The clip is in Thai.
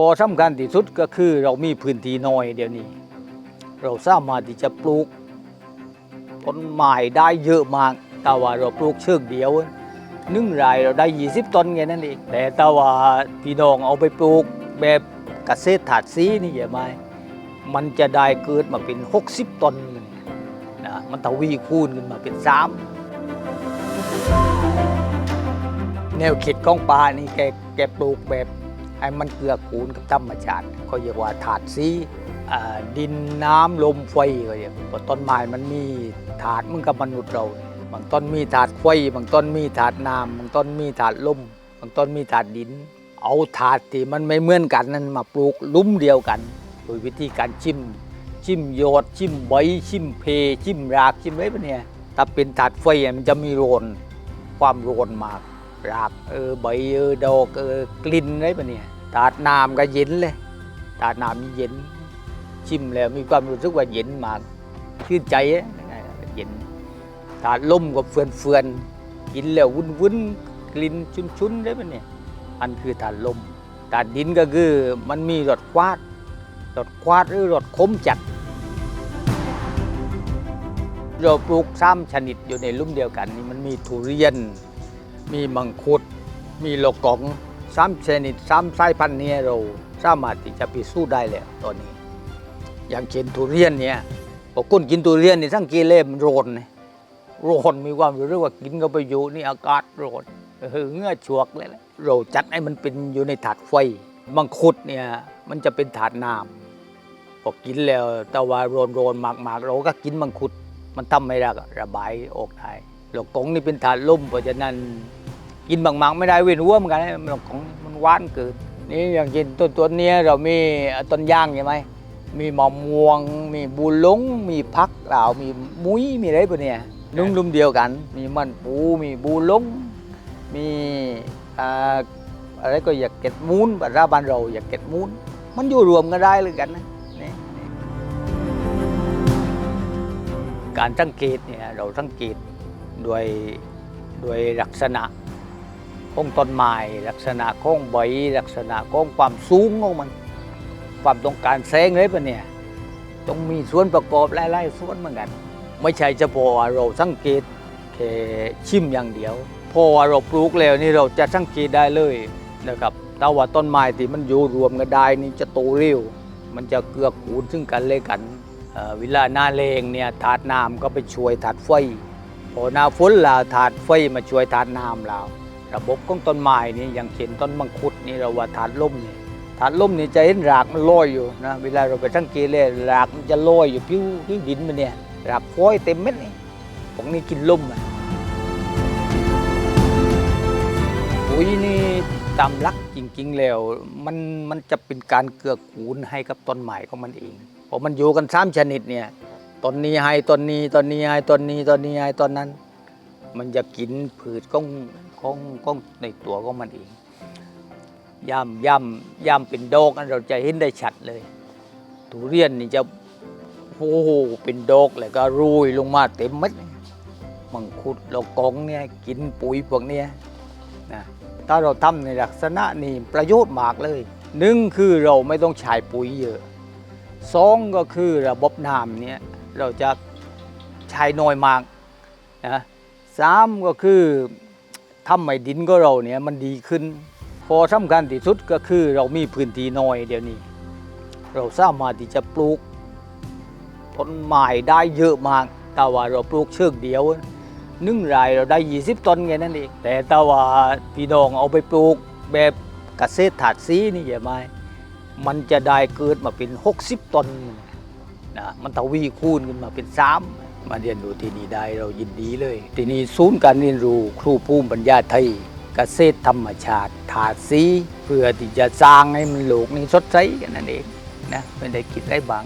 ข้อสำคัญที่สุดก็คือเรามีพื้นที่น้อยเดี๋ยวนี้ เราสามารถที่จะปลูกต้นไม้ได้เยอะมาก แต่ว่าเราปลูกเชือกเดียวหนึ่งรายเราได้ 20ต้นแค่นั้นเองแต่แต่ว่าพี่น้องเอาไปปลูกแบบเกษตรถาดซีนี่ใช่ไหมมันจะได้เกิดมาเป็น 60ต้นนะมันทวีคูณขึ้นมาเป็นสามแนวคิดของปลานี่แกแกปลูกแบบ ให้มันเกื้อกูลกับธรรมชาติเขาเรียกว่าถาดซีดินน้ำลมไฟก็เรียกเพราต้นไม้มันมีถาดมันกับมนุษย์เรา บางต้นมีถาดไฟบางต้นมีถาดน้ำบางต้นมีถาดลมบางต้นมีถาดดิน เอาถาดที่มันไม่เหมือนกันนั้นมาปลูกลุ้มเดียวกัน โดยวิธีการจิ้มจิ้มโยดจิ้มใบจิ้มเพจิ้มรากจิ้มอะไรพวกเนี้ยถ้าเป็นถาดไฟมันจะมีโรนความโรนมาก รากเออใบเออดอกเออกลิ่นอะไรปะเนี่ยตาดน้ำก็เย็นเลยตาดน้ำมีเย็น ชิมแล้วมีความรู้สึกว่าเย็นมากชื่นใจอะเย็นตาดลมก็เฟือนเฟือนกินแล้ววุ้นวุ้นๆกลิ่นชุนชุนๆได้ปะเนี่ยอันคือตาดลมตาดดินก็คือมันมีรสควาดรสควาดหรือรสขมจัดเราปลูกซ้ำชนิดอยู่ในลุ่มเดียวกันนี่มันมีทุเรียน มีมังคุด มีโลกองซ้ำชนิดซ้ำสายพันธุ์เนี้เราสามารถที่จะพิสูจน์ได้แล้วตอนนี้ อย่างเช่นทุเรียนเนี่ยพอคนกินทุเรียนนี่ทั้งกิเลสมันโรนนะโรนมีความรู้สึกว่ากินเข้าไปอยู่นี่อากาศโรนเออเงื่อชวกเลยเราจัดให้มันเป็นอยู่ในถาดไฟมังคุดเนี่ยมันจะเป็นถาดน้ำพอกินแล้วแต่ว่าโรนโรนๆมากๆเราก็กินมังคุด มันทำไม่ได้ระบายออกได้หลกกงนี่เป็นถาดล่มเพราะฉะนั้น กินบางๆไม่ได้เว้นหัวเหมือนกันนะหลกกงมันหวานเกินนี่อย่างเช่นต้นตัวนี้เรามีต้นย่างใช่ไหมมีมะม่วง มีบูหลง มีพักเหล่ามีมุ้ยมีอะไรพวกเนี้ยนุ่งลุมเดียวกัน มีมันปู มีบูลง มีอะไรก็อยากเก็ดมูนบาราบ้านเราอยากเก็ดมูนมันอยู่รวมกันได้เลยกันนะนี่การสังเกตเนี่ยเราสังเกตด้วยด้วยลักษณะ ของต้นไม้ลักษณะของใบลักษณะของความสูงของมันความต้องการแสงอะไรปะเนี่ยต้องมีส่วนประกอบหลายๆส่วนเหมือนกัน ไม่ใช่เฉพาะเราสังเกตแค่ชิมอย่างเดียวพอเราปลูกแล้วนี่เราจะสังเกตได้เลยนะครับถ้าว่าต้นไม้ที่มันอยู่รวมกันได้นี่จะโตเร็ว มันจะเกื้อกูลซึ่งกันและกันเเวลาหน้าแรงเนี่ยถาดน้ำก็ไปช่วยถาดไฟพอหน้าฝนลาถาดไฟมาช่วยถาดน้ำเรา ระบบของต้นไม้นี่อย่างเช่นต้นมังคุดนี่เราว่าถาดล่มนี่ถาดล่มนี่จะเห็นรากมันลอยอยู่นะเวลาเราไปสังเกตเลยรากมันจะลอยอยู่ผิวผิวดินมันเนี่ยรากฟอยเต็มเม็ดนี่พวกนี้กินล่มอะปุ๋ยนี่ตามหลักจริง ๆ แล้วมันมันจะเป็นการเกื้อกูลให้กับต้นไม้ของมันเองเพอมันอยู่กันสามชนิดเนี่ยต้นนี้ให้ต้นนี้ต้นนี้ให้ต้นนี้ต้นนี้ให้ต้นนั้น มันจะกินผืดของของของในตัวของมันเองย่ำย่ำย่ำเป็นดอกอันเราจะเห็นได้ชัดเลย ทุเรียนนี่จะโอ้โหเป็นดอกแล้วก็รุยลงมาเต็มม็ดมังคุดเรากองเนี่ยกินปุ๋ยพวกเนี้ยนะถ้าเราทำในลักษณะนี้ประโยชน์มากเลยหนึ่งคือเราไม่ต้องใช้ปุ๋ยเยอะสองก็คือระบบน้ำเนี่ยเราจะใช้น้อยมากนะ สามก็คือทำให้ดินก็เราเนี่ยมันดีขึ้น พอสำคัญที่สุดก็คือเรามีพื้นที่น้อยเดี๋ยวนี้ เราสามารถที่จะปลูกต้นไม้ได้เยอะมาก แต่ว่าเราปลูกเชือกเดียวหนึ่งรายเราได้ 20 ต้นแค่นั้นเองแต่แต่ว่าพี่น้องเอาไปปลูกแบบเกษตรถาดซีนี่ใช่ไหมมันจะได้เกิดมาเป็น 60 ต้นนะมันทวีคูณขึ้นมาเป็นสา มาเรียนรู้ที่นี่ได้เรายินดีเลย ที่นี่ศูนย์การเรียนรู้ครูภูมิปัญญาไทยเกษตรธรรมชาติถาดสีเพื่อที่จะสร้างให้มันโลกนี้สดใสกันนั่นเองนะไม่ได้คิดอะไรบาง